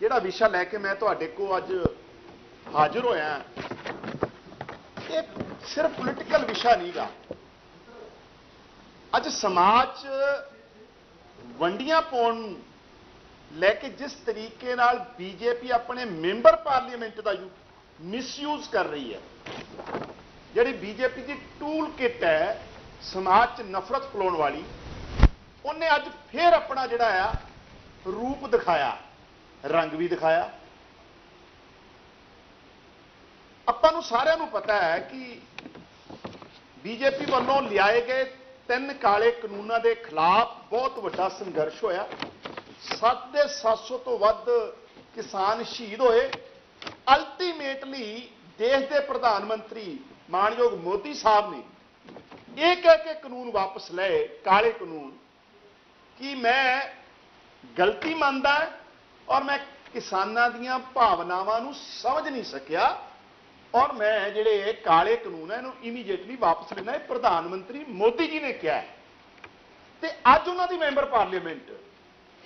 ਜਿਹੜਾ ਵਿਸ਼ਾ ਲੈ ਕੇ ਮੈਂ ਤੁਹਾਡੇ ਕੋਲ ਅੱਜ ਹਾਜ਼ਰ ਹੋਇਆ ਇਹ ਸਿਰਫ ਪੋਲੀਟੀਕਲ ਵਿਸ਼ਾ ਨਹੀਂਗਾ। ਅੱਜ ਸਮਾਜ 'ਚ ਵੰਡੀਆਂ ਪਾਉਣ ਲੈ ਕੇ ਜਿਸ ਤਰੀਕੇ ਨਾਲ ਬੀਜੇਪੀ ਆਪਣੇ ਮੈਂਬਰ ਪਾਰਲੀਮੈਂਟ ਦਾ ਮਿਸਯੂਜ਼ ਕਰ ਰਹੀ ਹੈ। ਜਿਹੜੀ ਬੀਜੇਪੀ ਦੀ ਟੂਲ ਕਿੱਟ ਹੈ, ਸਮਾਜ 'ਚ ਨਫ਼ਰਤ ਫੈਲਾਉਣ ਵਾਲੀ, ਉਹਨੇ ਅੱਜ ਫੇਰ ਆਪਣਾ ਜਿਹੜਾ ਆ ਰੂਪ ਦਿਖਾਇਆ। ਰੰਗ ਵੀ ਦਿਖਾਇਆ। ਆਪਾਂ ਨੂੰ ਸਾਰਿਆਂ ਨੂੰ ਪਤਾ ਹੈ ਕਿ ਬੀਜੇਪੀ ਵੱਲੋਂ ਲਿਆਏ ਗਏ ਤਿੰਨ ਕਾਲੇ ਕਾਨੂੰਨਾਂ ਦੇ ਖਿਲਾਫ ਬਹੁਤ ਵੱਡਾ ਸੰਘਰਸ਼ ਹੋਇਆ। 750 ਤੋਂ ਵੱਧ ਕਿਸਾਨ ਸ਼ਹੀਦ ਹੋਏ। ਅਲਟੀਮੇਟਲੀ ਦੇਸ਼ ਦੇ ਪ੍ਰਧਾਨ ਮੰਤਰੀ ਮਾਨਯੋਗ ਮੋਦੀ ਸਾਹਿਬ ਨੇ ਇਹ ਕਹਿ ਕੇ ਕਾਨੂੰਨ ਵਾਪਸ ਲਏ, ਕਾਲੇ ਕਾਨੂੰਨ, ਕਿ ਮੈਂ ਗਲਤੀ ਮੰਨਦਾ ਔਰ ਮੈਂ ਕਿਸਾਨਾਂ ਦੀਆਂ ਭਾਵਨਾਵਾਂ ਨੂੰ ਸਮਝ ਨਹੀਂ ਸਕਿਆ। ਔਰ ਮੈਂ ਜਿਹੜੇ ਕਾਲੇ ਕਾਨੂੰਨ ਹੈ ਇਹਨੂੰ ਇਮੀਡੀਏਟਲੀ ਵਾਪਸ ਲੈਣਾ ਇਹ ਪ੍ਰਧਾਨ ਮੰਤਰੀ ਮੋਦੀ ਜੀ ਨੇ ਕਿਹਾ ਹੈ। ਤੇ ਅੱਜ ਉਹਨਾਂ ਦੀ ਮੈਂਬਰ ਪਾਰਲੀਮੈਂਟ,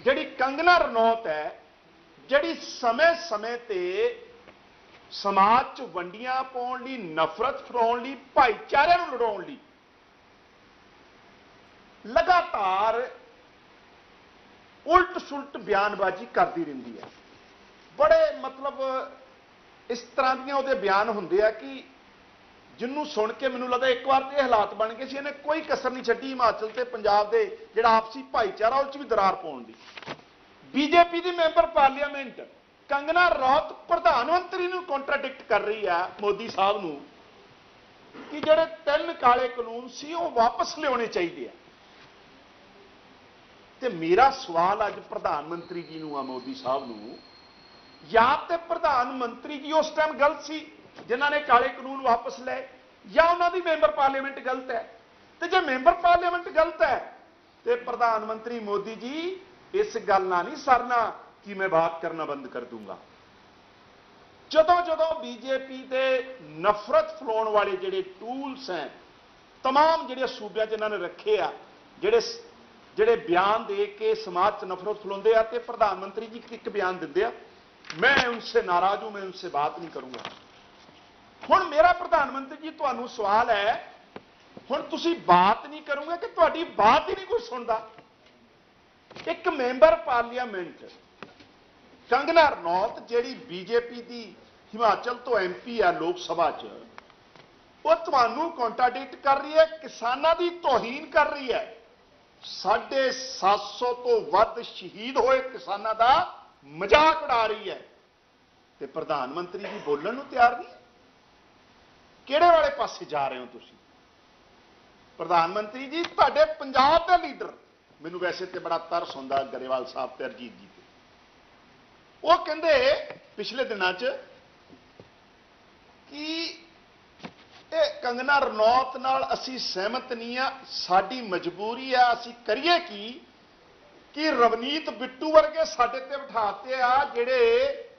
ਜਿਹੜੀ ਕੰਗਨਾ ਰਣੌਤ ਹੈ, ਜਿਹੜੀ ਸਮੇਂ-ਸਮੇਂ ਤੇ ਸਮਾਜ 'ਚ ਵੰਡੀਆਂ ਪਾਉਣ ਲਈ, ਨਫ਼ਰਤ ਫੈਲਾਉਣ ਲਈ, ਭਾਈਚਾਰੇ ਨੂੰ ਲੜਾਉਣ ਲਈ ਲਗਾਤਾਰ ਉਲਟ ਸੁਲਟ ਬਿਆਨਬਾਜ਼ੀ ਕਰਦੀ ਰਹਿੰਦੀ ਹੈ। ਬੜੇ ਮਤਲਬ ਇਸ ਤਰ੍ਹਾਂ ਦੀਆਂ ਉਹਦੇ ਬਿਆਨ ਹੁੰਦੇ ਆ ਕਿ ਜਿੰਨੂੰ ਸੁਣ ਕੇ ਮੈਨੂੰ ਲੱਗਦਾ ਇੱਕ ਵਾਰ ਤੇ ਇਹ ਹਾਲਾਤ ਬਣ ਗਏ ਸੀ, ਇਹਨੇ ਕੋਈ ਕਸਰ ਨਹੀਂ ਛੱਡੀ ਹਿਮਾਚਲ ਤੇ ਪੰਜਾਬ ਦੇ ਜਿਹੜਾ ਆਪਸੀ ਭਾਈਚਾਰਾ ਉਹ 'ਚ ਵੀ ਦਰਾਰ ਪਾਉਣ ਦੀ। ਬੀਜੇਪੀ ਦੀ ਮੈਂਬਰ ਪਾਰਲੀਮੈਂਟ ਕੰਗਨਾ ਰੌਤ ਪ੍ਰਧਾਨ ਮੰਤਰੀ ਨੂੰ ਕੰਟਰਾਡਿਕਟ ਕਰ ਰਹੀ ਆ ਮੋਦੀ ਸਾਹਿਬ ਨੂੰ ਕਿ ਜਿਹੜੇ ਤਿੰਨ ਕਾਲੇ ਕਾਨੂੰਨ ਸੀ, ਉਹ ਵਾਪਸ ਲਿਆਉਣੇ ਚਾਹੀਦੇ ਆ। ਤੇ ਮੇਰਾ ਸਵਾਲ ਅੱਜ ਪ੍ਰਧਾਨ ਮੰਤਰੀ ਜੀ ਨੂੰ ਆ ਮੋਦੀ ਸਾਹਿਬ ਨੂੰ ਜਾਂ ਤੇ ਪ੍ਰਧਾਨ ਮੰਤਰੀ ਜੀ ਉਸ ਟਾਈਮ ਗਲਤ ਸੀ ਜਿਨ੍ਹਾਂ ਨੇ ਕਾਲੇ ਕਾਨੂੰਨ ਵਾਪਸ ਲਏ ਜਾਂ ਉਹਨਾਂ ਦੀ ਮੈਂਬਰ ਪਾਰਲੀਮੈਂਟ ਗਲਤ ਹੈ ਤੇ ਜੇ ਮੈਂਬਰ ਪਾਰਲੀਮੈਂਟ ਗਲਤ ਹੈ ਤੇ ਪ੍ਰਧਾਨ ਮੰਤਰੀ ਮੋਦੀ ਜੀ ਇਸ ਗੱਲ ਨਾਲ ਨਹੀਂ ਸਰਨਾ ਕਿ ਮੈਂ ਬਾਤ ਕਰਨਾ ਬੰਦ ਕਰ ਦੂੰਗਾ ਜਦੋਂ ਜਦੋਂ ਬੀਜੇਪੀ ਦੇ ਨਫ਼ਰਤ ਫਲਾਉਣ ਵਾਲੇ ਜਿਹੜੇ ਟੂਲਸ ਹੈ तमाम ਜਿਹੜੇ ਸੂਬਿਆਂ 'ਚ ਇਹਨਾਂ ਨੇ ਰੱਖੇ ਆ ਜਿਹੜੇ ਜਿਹੜੇ ਬਿਆਨ ਦੇ ਕੇ ਸਮਾਜ 'ਚ ਨਫ਼ਰਤ ਫਲਾਉਂਦੇ ਆ ਤੇ ਪ੍ਰਧਾਨ ਮੰਤਰੀ ਜੀ ਇੱਕ ਬਿਆਨ ਦਿੰਦੇ ਆ, ਮੈਂ ਉਨਸੇ ਨਾਰਾਜ਼ ਹੂੰ, ਮੈਂ ਉਨਸੇ ਬਾਤ ਨਹੀਂ ਕਰੂੰਗਾ। ਹੁਣ ਮੇਰਾ ਪ੍ਰਧਾਨ ਮੰਤਰੀ ਜੀ, ਤੁਹਾਨੂੰ ਸਵਾਲ ਹੈ, ਹੁਣ ਤੁਸੀਂ ਬਾਤ ਨਹੀਂ ਕਰੋਗੇ ਕਿ ਤੁਹਾਡੀ ਬਾਤ ਹੀ ਨਹੀਂ ਕੋਈ ਸੁਣਦਾ? ਇੱਕ ਮੈਂਬਰ ਪਾਰਲੀਮੈਂਟ, ਕੰਗਨਾ ਰਣੌਤ, ਜਿਹੜੀ ਬੀਜੇਪੀ ਦੀ ਹਿਮਾਚਲ ਤੋਂ ਐਮਪੀ ਆ ਲੋਕ ਸਭਾ 'ਚ, ਉਹ ਤੁਹਾਨੂੰ ਕੰਟਰਾਡਿਕਟ ਕਰ ਰਹੀ ਹੈ, ਕਿਸਾਨਾਂ ਦੀ ਤੋਹੀਨ ਕਰ ਰਹੀ ਹੈ। 750 ਤੋਂ ਵੱਧ ਸ਼ਹੀਦ ਹੋਏ ਕਿਸਾਨਾਂ ਦਾ ਮਜ਼ਾਕ ਉਡਾ ਰਹੀ ਹੈ। ਤੇ ਪ੍ਰਧਾਨ ਮੰਤਰੀ ਜੀ ਬੋਲਣ ਨੂੰ ਤਿਆਰ ਨਹੀਂ? ਕਿਹੜੇ ਵਾਲੇ ਪਾਸੇ ਜਾ ਰਹੇ ਹੋ ਤੁਸੀਂ? ਪ੍ਰਧਾਨ ਮੰਤਰੀ ਜੀ, ਤੁਹਾਡੇ ਪੰਜਾਬ ਦੇ ਲੀਡਰ, ਮੈਨੂੰ ਵੈਸੇ ਤੇ ਬੜਾ ਤਰਸ ਹੁੰਦਾ ਗਰੇਵਾਲ ਸਾਹਿਬ ਤੇ ਅਰਜੀਤ ਜੀ ਤੇ। ਉਹ ਕਹਿੰਦੇ ਪਿਛਲੇ ਦਿਨਾਂ 'ਚ ਕਿ ਇਹ ਕੰਗਨਾ ਰਣੌਤ ਨਾਲ ਅਸੀਂ ਸਹਿਮਤ ਨਹੀਂ ਆ, ਸਾਡੀ ਮਜਬੂਰੀ ਆ, ਅਸੀਂ ਕਰੀਏ ਕੀ? ਕਿ ਰਵਨੀਤ ਬਿੱਟੂ ਵਰਗੇ ਸਾਡੇ ਤੇ ਬਿਠਾਤੇ ਆ, ਜਿਹੜੇ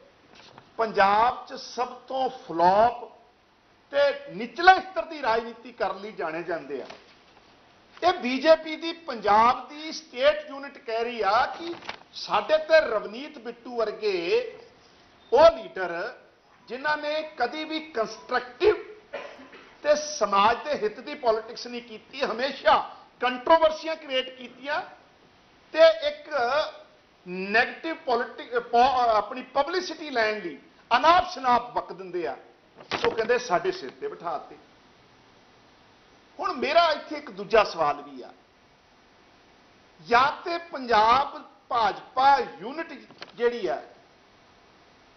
ਪੰਜਾਬ 'ਚ ਸਭ ਤੋਂ ਫਲॉप ਤੇ ਨਿਚਲੇ ਸਤਰ ਦੀ ਰਾਜਨੀਤੀ ਕਰਨ ਲਈ ਜਾਣੇ ਜਾਂਦੇ ਆ। ਇਹ ਬੀਜੇਪੀ ਦੀ, ਪੰਜਾਬ ਦੀ ਸਟੇਟ ਯੂਨਿਟ ਕਹਿ ਰਹੀ ਆ ਕਿ ਸਾਡੇ ਤੇ ਰਵਨੀਤ ਬਿੱਟੂ ਵਰਗੇ ਉਹ ਲੀਡਰ ਜਿਨ੍ਹਾਂ ਨੇ ਕਦੀ ਵੀ ਕੰਸਟਰਕਟਿਵ ਤੇ ਸਮਾਜ ਦੇ ਹਿੱਤ ਦੀ ਪੋਲਿਟਿਕਸ ਨਹੀਂ ਕੀਤੀ, ਹਮੇਸ਼ਾ ਕੰਟਰੋਵਰਸੀਆਂ ਕ੍ਰੀਏਟ ਕੀਤੀਆਂ ਤੇ ਇੱਕ 네ਗੇਟਿਵ ਪੋਲਿਟਿਕ ਆਪਣੀ ਪਬਲਿਸਿਟੀ ਲੈਣ ਲਈ ਅਨਾਪ ਸ਼ਨਾਪ ਵਕ ਦਿੰਦੇ ਆ। ਉਹ ਕਹਿੰਦੇ ਸਾਡੇ ਸਿਰ ਤੇ ਬਿਠਾਤੇ ਹੁਣ ਮੇਰਾ ਇੱਥੇ ਇੱਕ ਦੂਜਾ ਸਵਾਲ ਵੀ ਆ। ਜਾਂ ਤੇ ਪੰਜਾਬ ਭਾਜਪਾ ਯੂਨਿਟ ਜਿਹੜੀ ਆ,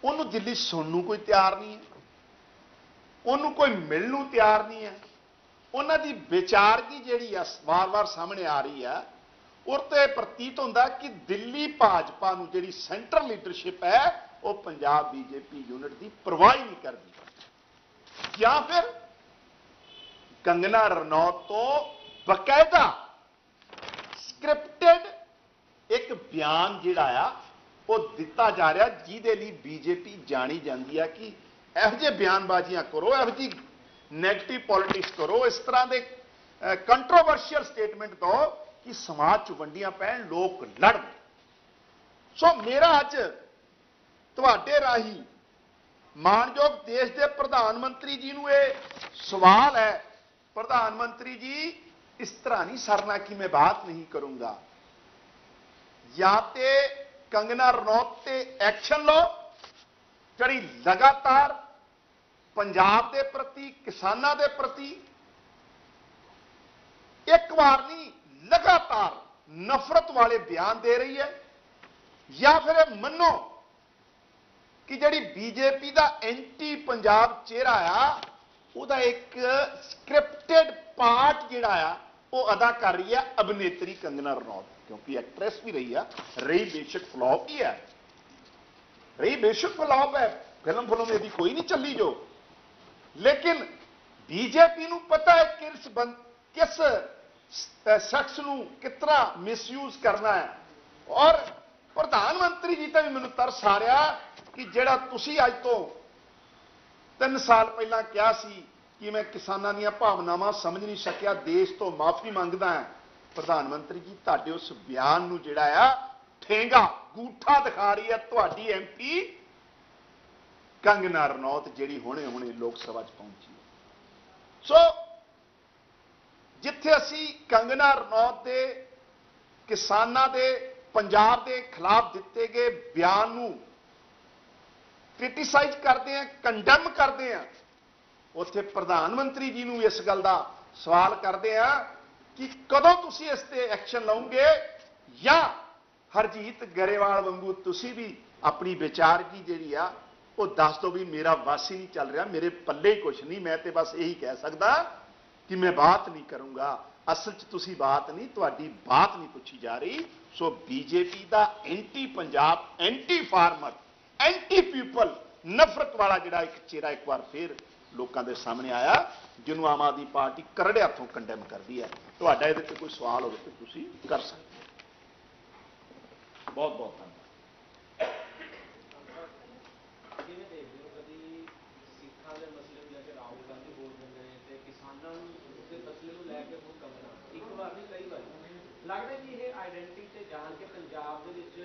ਉਹਨੂੰ ਦਿੱਲੀ ਸੁਣਨ ਨੂੰ ਕੋਈ ਤਿਆਰ ਨਹੀਂ ਹੈ? ਉਹਨੂੰ ਕੋਈ ਮਿਲਣ ਨੂੰ ਤਿਆਰ ਨਹੀਂ ਹੈ। ਉਹਨਾਂ ਦੀ ਵਿਚਾਰਗੀ ਜਿਹੜੀ ਆ, ਵਾਰ-ਵਾਰ ਸਾਹਮਣੇ ਆ ਰਹੀ ਆ, ਔਰ ਤੇ ਪ੍ਰਤੀਤ ਹੁੰਦਾ ਕਿ ਦਿੱਲੀ ਭਾਜਪਾ ਨੂੰ ਜਿਹੜੀ ਸੈਂਟਰਲ ਲੀਡਰਸ਼ਿਪ ਹੈ, ਉਹ ਪੰਜਾਬ ਬੀਜੇਪੀ ਯੂਨਿਟ ਦੀ ਪਰਵਾਹ ਹੀ ਨਹੀਂ ਕਰਦੀ। ਜਾਂ ਫਿਰ ਕੰਗਨਾ ਰਣੌਤ ਤੋਂ ਬਕਾਇਦਾ ਸਕ੍ਰਿਪਟਡ ਇੱਕ ਬਿਆਨ ਜਿਹੜਾ ਆ, ਉਹ ਦਿੱਤਾ ਜਾ ਰਿਹਾ, ਜਿਹਦੇ ਲਈ ਬੀਜੇਪੀ ਜਾਣੀ ਜਾਂਦੀ ਆ ਕਿ ਇਹੋ ਜਿਹੇ ਬਿਆਨਬਾਜ਼ੀਆਂ ਕਰੋ, ਇਹੋ ਜਿਹੀ 네ਗੇਟਿਵ ਪੋਲਿਟਿਕਸ ਕਰੋ, ਇਸ ਤਰ੍ਹਾਂ ਦੇ ਕੰਟਰੋਵਰਸ਼ੀਅਲ ਸਟੇਟਮੈਂਟ ਦੋ ਕਿ ਸਮਾਜ ਚ ਵੰਡੀਆਂ ਪੈਣ, ਲੋਕ ਲੜਨ। ਸੋ ਮੇਰਾ ਅੱਜ ਤੁਹਾਡੇ ਰਾਹੀਂ ਮਾਨਯੋਗ ਦੇਸ਼ ਦੇ ਪ੍ਰਧਾਨ ਮੰਤਰੀ ਜੀ ਨੂੰ ਇਹ ਸਵਾਲ ਹੈ। ਪ੍ਰਧਾਨ ਮੰਤਰੀ ਜੀ, ਇਸ ਤਰ੍ਹਾਂ ਨਹੀਂ ਸਰਨਾ ਕਿ ਮੈਂ ਬਾਤ ਨਹੀਂ ਕਰੂੰਗਾ। ਜਾਂ ਤੇ ਕੰਗਨਾ ਰਣੌਤ ਤੇ ਐਕਸ਼ਨ ਲਓ, ਜਿਹੜੀ ਲਗਾਤਾਰ ਪੰਜਾਬ ਦੇ ਪ੍ਰਤੀ, ਕਿਸਾਨਾਂ ਦੇ ਪ੍ਰਤੀ ਇੱਕ ਵਾਰ ਨਹੀਂ, ਲਗਾਤਾਰ ਨਫ਼ਰਤ ਵਾਲੇ ਬਿਆਨ ਦੇ ਰਹੀ ਹੈ। ਜਾਂ ਫਿਰ ਇਹ ਮੰਨੋ ਕਿ ਜਿਹੜੀ ਬੀਜੇਪੀ ਦਾ ਐਂਟੀ ਪੰਜਾਬ ਚਿਹਰਾ ਆ, ਉਹਦਾ ਇੱਕ ਸਕ੍ਰਿਪਟਡ ਪਾਰਟ ਜਿਹੜਾ ਆ, ਉਹ ਅਦਾ ਕਰ ਰਹੀ ਹੈ ਅਭਿਨੇਤਰੀ ਕੰਗਨਾ ਰਣੌਤ, ਕਿਉਂਕਿ ਐਕਟ੍ਰੈਸ ਵੀ ਰਹੀ ਆ। ਰਹੀ ਬੇਸ਼ੱਕ ਫਲॉप ਹੀ ਹੈ। ਰਹੀ ਬੇਸ਼ੱਕ ਫਲॉप ਹੈ। ਫਿਲਮ ਫਿਲਮ ਇਹਦੀ ਕੋਈ ਨਹੀਂ ਚੱਲੀ ਜੋ। ਲੇਕਿਨ ਬੀਜੇਪੀ ਨੂੰ ਪਤਾ ਹੈ ਕਿਸ ਬੰ ਕਿਸ ਸ਼ਖਸ ਨੂੰ ਕਿਤਨਾ ਮਿਸਯੂਜ਼ ਕਰਨਾ ਹੈ। ਔਰ ਪ੍ਰਧਾਨ ਮੰਤਰੀ ਜੀ ਤਾਂ ਵੀ ਮੈਨੂੰ ਤਰਸ ਆ ਰਿਹਾ ਕਿ ਜਿਹੜਾ ਤੁਸੀਂ ਅੱਜ ਤੋਂ 3 ਸਾਲ ਪਹਿਲਾਂ ਕਿਹਾ ਸੀ ਕਿ ਮੈਂ ਕਿਸਾਨਾਂ ਦੀਆਂ ਭਾਵਨਾਵਾਂ ਸਮਝ ਨਹੀਂ ਸਕਿਆ, ਦੇਸ਼ ਤੋਂ ਮਾਫੀ ਮੰਗਦਾ ਹਾਂ। ਪ੍ਰਧਾਨ ਮੰਤਰੀ ਜੀ, ਤੁਹਾਡੇ ਉਸ ਬਿਆਨ ਨੂੰ ਜਿਹੜਾ ਆ, ਠੇਂਗਾ, ਗੂਠਾ ਦਿਖਾ ਰਹੀ ਹੈ ਤੁਹਾਡੀ ਐਮਪੀ ਕੰਗਨਾ ਰਣੌਤ ਜਿਹੜੀ ਹੁਣੇ ਹੁਣੇ ਲੋਕ ਸਭਾ 'ਚ ਪਹੁੰਚੀ ਸੋ ਜਿੱਥੇ ਅਸੀਂ ਕੰਗਨਾ ਰਣੌਤ ਦੇ ਕਿਸਾਨਾਂ ਦੇ, ਪੰਜਾਬ ਦੇ ਖਿਲਾਫ ਦਿੱਤੇ ਗਏ ਬਿਆਨ ਨੂੰ ਕ੍ਰਿਟਿਸਾਈਜ਼ ਕਰਦੇ ਆ ਕੰਡੈਮ ਕਰਦੇ ਆ ਉੱਥੇ ਪ੍ਰਧਾਨ ਮੰਤਰੀ ਜੀ ਨੂੰ ਇਸ ਗੱਲ ਦਾ ਸਵਾਲ ਕਰਦੇ ਆ ਕਿ ਕਦੋਂ ਤੁਸੀਂ ਇਸ ਤੇ ਐਕਸ਼ਨ ਲਓਗੇ ਜਾਂ ਹਰਜੀਤ ਗਰੇਵਾਲ ਵਾਂਗੂ ਤੁਸੀਂ ਵੀ ਆਪਣੀ ਵਿਚਾਰਗੀ ਜਿਹੜੀ ਆ ਉਹ ਦੱਸ ਦਿਓ ਵੀ ਮੇਰਾ ਵਾਸੀ ਨਹੀਂ ਚੱਲ ਰਿਹਾ, ਮੇਰੇ ਪੱਲੇ ਹੀ ਕੁਛ ਨਹੀਂ, ਮੈਂ ਤੇ ਬਸ ਇਹੀ ਕਹਿ ਸਕਦਾ ਕਿ ਮੈਂ ਬਾਤ ਨਹੀਂ ਕਰੂੰਗਾ। ਅਸਲ 'ਚ ਤੁਸੀਂ ਬਾਤ ਨਹੀਂ, ਤੁਹਾਡੀ ਬਾਤ ਨਹੀਂ ਪੁੱਛੀ ਜਾ ਰਹੀ। ਸੋ ਬੀਜੇਪੀ ਦਾ anti Punjab anti farmer anti people ਨਫ਼ਰਤ ਵਾਲਾ ਜਿਹੜਾ ਇੱਕ ਚਿਹਰਾ ਇੱਕ ਵਾਰ ਫੇਰ ਲੋਕਾਂ ਦੇ ਸਾਹਮਣੇ ਆਇਆ, ਜਿਹਨੂੰ ਆਮ ਆਦਮੀ ਪਾਰਟੀ ਕਰੜੇ ਹੱਥੋਂ ਕੰਡੈਮ ਕਰਦੀ ਹੈ। ਤੁਹਾਡਾ ਇਹਦੇ ਤੇ ਕੋਈ ਸਵਾਲ ਹੋਵੇ ਤਾਂ ਤੁਸੀਂ ਕਰ ਸਕਦੇ ਹੋ। ਬਹੁਤ ਬਹੁਤ ਧੰਨਵਾਦ ਕਿਵੇਂ ਦੇਖਦੇ ਹੋ ਕਦੀ ਸਿੱਖਾਂ ਦੇ ਮਸਲੇ ਨੂੰ ਲੈ ਕੇ ਰਾਹੁਲ ਗਾਂਧੀ ਬੋਲ ਦਿੰਦੇ ਨੇ ਤੇ ਕਿਸਾਨਾਂ ਨੂੰ ਦੇ ਮਸਲੇ ਨੂੰ ਲੈ ਕੇ ਹੁਣ ਕੰਗਣਾ ਇੱਕ ਵਾਰ ਨਹੀਂ ਕਈ ਵਾਰ। ਲੱਗਦਾ ਕਿ ਇਹ ਆਇਡੈਂਟੀ ਤੇ ਜਾਣ ਕੇ ਪੰਜਾਬ ਦੇ ਵਿੱਚ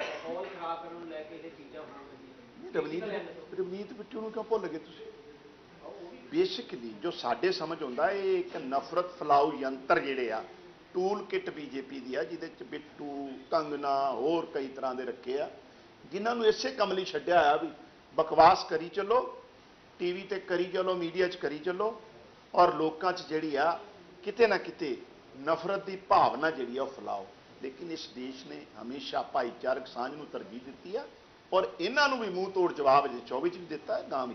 ਮਾਹੌਲ ਖਰਾਬ ਕਰਨ ਨੂੰ ਲੈ ਕੇ ਇਹ ਚੀਜ਼ਾਂ ਹੋ ਰਹੀਆਂ ਰਵਨੀਤ ਰਵਨੀਤ ਬਿੱਟੂ ਨੂੰ ਕਿਉਂ ਭੁੱਲ ਗਏ ਤੁਸੀਂ? ਬੇਸਿਕਲੀ ਜੋ ਸਾਡੇ ਸਮਝ ਹੁੰਦਾ ਇਹ ਇੱਕ ਨਫ਼ਰਤ ਫੈਲਾਊ ਯੰਤਰ ਜਿਹੜੇ ਆ ਟੂਲ ਕਿਟ ਬੀਜੇਪੀ ਦੀ ਆ ਜਿਹਦੇ ਚ ਬਿੱਟੂ ਕੰਗਨਾ ਹੋਰ ਕਈ ਤਰ੍ਹਾਂ ਦੇ ਰੱਖੇ ਆ ਜਿਨ੍ਹਾਂ ਨੂੰ ਇਸੇ ਕੰਮ ਲਈ ਛੱਡਿਆ ਆ ਵੀ ਬਕਵਾਸ ਕਰੀ ਚੱਲੋ ਟੀਵੀ ਤੇ ਕਰੀ ਚੱਲੋ ਮੀਡੀਆ 'ਚ ਕਰੀ ਚੱਲੋ ਔਰ ਲੋਕਾਂ 'ਚ ਜਿਹੜੀ ਆ ਕਿਤੇ ਨਾ ਕਿਤੇ ਨਫ਼ਰਤ ਦੀ ਭਾਵਨਾ ਜਿਹੜੀ ਆ ਉਹ ਫੈਲਾਓ। ਲੇਕਿਨ ਇਸ ਦੇਸ਼ ਨੇ ਹਮੇਸ਼ਾ ਭਾਈਚਾਰਕ ਸਾਂਝ ਨੂੰ ਤਰਜੀਹ ਦਿੱਤੀ ਆ ਔਰ ਇਹਨਾਂ ਨੂੰ ਵੀ ਮੂੰਹ ਤੋੜ ਜਵਾਬ ਜੇ 24 ਚ ਵੀ ਦਿੱਤਾ ਹੈ ਗਾਂ ਵੀ